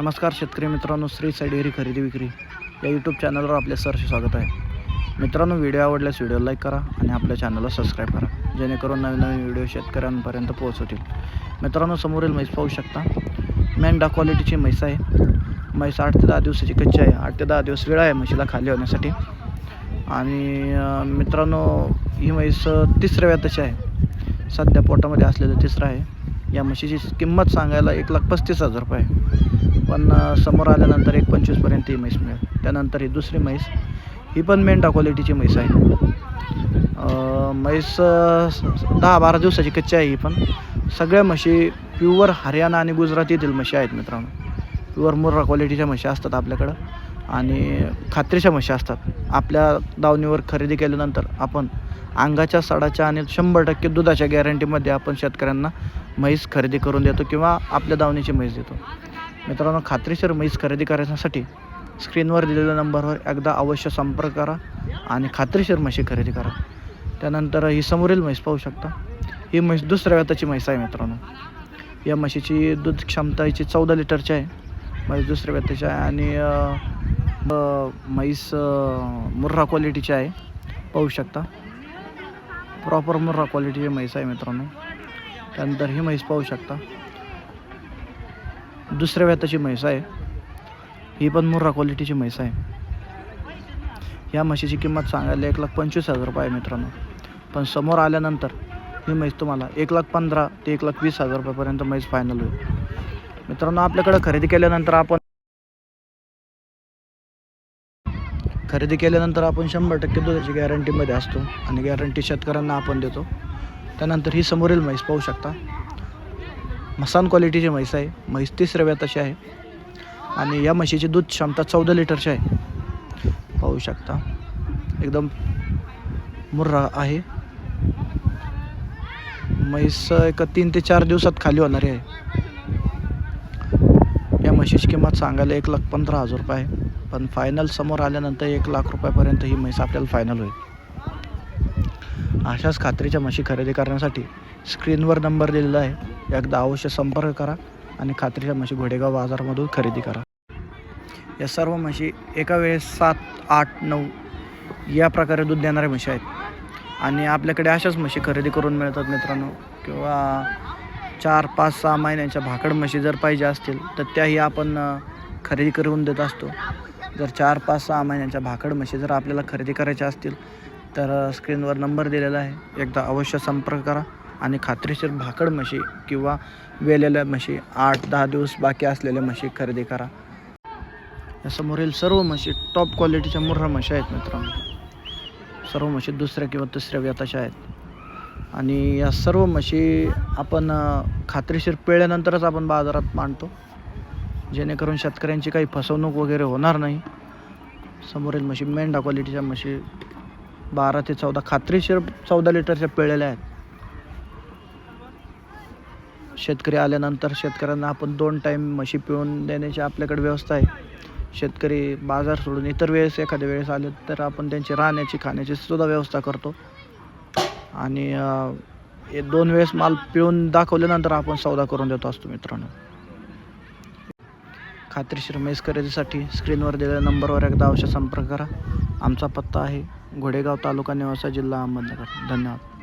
नमस्कार शेतकरी मित्रांनो श्री साई डेअरी खरेदी विक्री या यूट्यूब चॅनलवर आपले सरचे स्वागत आहे. मित्रांनो व्हिडिओ आवडल्यास व्हिडिओ लाईक करा आणि आपल्या चॅनलला सबस्क्राईब करा जेणेकरून नवीन नवीन व्हिडिओ शेतकऱ्यांपर्यंत पोहोचवतील मित्रांनो समोरील म्हैस पाहू शकता. मेंढा क्वालिटीची म्हैस आहे. म्हैस आठ ते दहा दिवसाची कच्ची आहे. आठ ते दहा दिवस वेळ आहे म्हशीला खाली होण्यासाठी. आणि मित्रांनो ही म्हैस तिसऱ्या व्याताची आहे. सध्या पोटामध्ये असलेलं तिसरं आहे. या म्हशीची किंमत सांगायला एक लाख पस्तीस हजार रुपये आहे. पण समोर आल्यानंतर एक पंचवीसपर्यंत ही म्हैस मिळेल. त्यानंतर ही दुसरी म्हैस ही पण मेंढा क्वालिटीची म्हैस आहे. म्हैस दहा बारा दिवसाची कच्ची आहे ही पण. सगळ्या म्हशी प्युअर हरियाणा आणि गुजरात येथील म्हशी आहेत मित्रांनो. प्युअर मुर्रा क्वालिटीच्या म्हशी असतात आपल्याकडं. आणि खात्रीच्या म्हशी असतात. आपल्या दावणीवर खरेदी केल्यानंतर आपण अंगाच्या सडाच्या आणि शंभर टक्के दुधाच्या गॅरंटीमध्ये आपण शेतकऱ्यांना म्हैस खरेदी करून देतो किंवा आपल्या दावणीची म्हैस देतो. मित्रांनो खात्रीशीर म्हैस खरेदी करण्यासाठी स्क्रीनवर दिलेल्या नंबरवर एकदा अवश्य संपर्क करा आणि खात्रीशीर म्हशी खरेदी करा. त्यानंतर ही समोरील म्हैस पाहू शकता. ही म्हैस दुसऱ्या व्याताची म्हैस आहे मित्रांनो. या म्हशीची दूध क्षमता हिची चौदा लिटरची आहे. म्हैस दुसऱ्या व्याताची आहे आणि म्हैस मुर्रा क्वालिटीची आहे. पाहू शकता. प्रॉपर मुर्रा क्वालिटीची म्हैस आहे मित्रांनो. त्यानंतर ही म्हैस पाहू शकता. दुसऱ्या व्याताची म्हैस आहे. ही पण मुर्रा क्वालिटीची म्हैस आहे. या म्हशीची किंमत सांगायला एक लाख पंचवीस हजार रुपये आहे मित्रांनो. पण समोर आल्यानंतर ही म्हैस तुम्हाला एक लाख पंधरा ते एक लाख वीस हजार रुपयापर्यंत म्हैस फायनल होईल. मित्रांनो आपल्याकडं खरेदी केल्यानंतर आपण खरेदी केल्यानंतर आपण शंभर टक्के दुधाची गॅरंटीमध्ये असतो आणि गॅरंटी शेतकऱ्यांना आपण देतो. त्यानंतर ही समोरील म्हैस पाहू शकता. मसान क्वालिटीची म्हैस आहे. म्हैस तिसऱ्या व्याताची आहे. आणि या म्हशीची दूध क्षमता चौदा लिटरची आहे. पाहू शकता. एकदम मुर्रा आहे. म्हैस एक तीन ते चार दिवसात खाली होणारी आहे. या म्हशीची किंमत सांगायला एक लाख पंधरा हजार रुपये आहे. पण फायनल समोर आल्यानंतर एक लाख रुपयापर्यंत ही म्हैस आपल्याला फायनल होईल. अशाच खात्रीच्या म्हशी खरेदी करण्यासाठी स्क्रीनवर नंबर दिलेला आहे. एकदा अवश्य संपर्क करा आणि खात्रीच्या म्हशी घोडेगाव बाजारमधून खरेदी करा. या सर्व म्हशी एका वेळेस सात आठ नऊ या प्रकारे दूध देणाऱ्या म्हशी आहेत. आणि आपल्याकडे अशाच म्हशी खरेदी करून मिळतात मित्रांनो. किंवा चार पाच सहा महिन्यांच्या भाकड म्हशी जर पाहिजे असतील तर त्याही आपण खरेदी करून देत असतो. जर चार पाच सहा महिन्यांच्या भाकड म्हशी जर आपल्याला खरेदी करायच्या असतील तर स्क्रीनवर नंबर दिलेला आहे. एकदा अवश्य संपर्क करा. आणि खात्रीशीर भाकड म्हशी किंवा वेलेल्या म्हशी आठ दहा दिवस बाकी असलेल्या म्हशी खरेदी करा. या समोरील सर्व म्हशी टॉप क्वालिटीच्या मुर्रा म्हशी आहेत मित्रांनो. सर्व म्हशी दुसऱ्या किंवा तिसऱ्या व्यताशा आहेत. आणि या सर्व म्हशी आपण खात्रीशीर पिळल्यानंतरच आपण बाजारात मांडतो. जेणेकरून शेतकऱ्यांची काही फसवणूक वगैरे होणार नाही. समोरील म्हशी मेंढा क्वालिटीच्या म्हशी बारा ते चौदा खात्रीशीर चौदा लिटरच्या पिळलेल्या आहेत. शेतकरी आल्यानंतर शेतकऱ्यांना आपण दोन टाईम म्हशी पिळून देण्याची आपल्याकडे व्यवस्था आहे. शेतकरी बाजार सोडून इतर वेळेस एखाद्या वेळेस आले तर आपण त्यांची राहण्याची खाण्याची सुद्धा व्यवस्था करतो. आणि हे दोन वेळेस माल पिऊन दाखवल्यानंतर आपण सौदा करून देतो असतो मित्रांनो. खात्रीशीर मेस खरेदीसाठी स्क्रीनवर दिलेल्या नंबरवर एकदा अवश्य संपर्क करा. आमचा पत्ता आहे घोडेगाव तालुका निवासा जिल्हा अहमदनगर. धन्यवाद.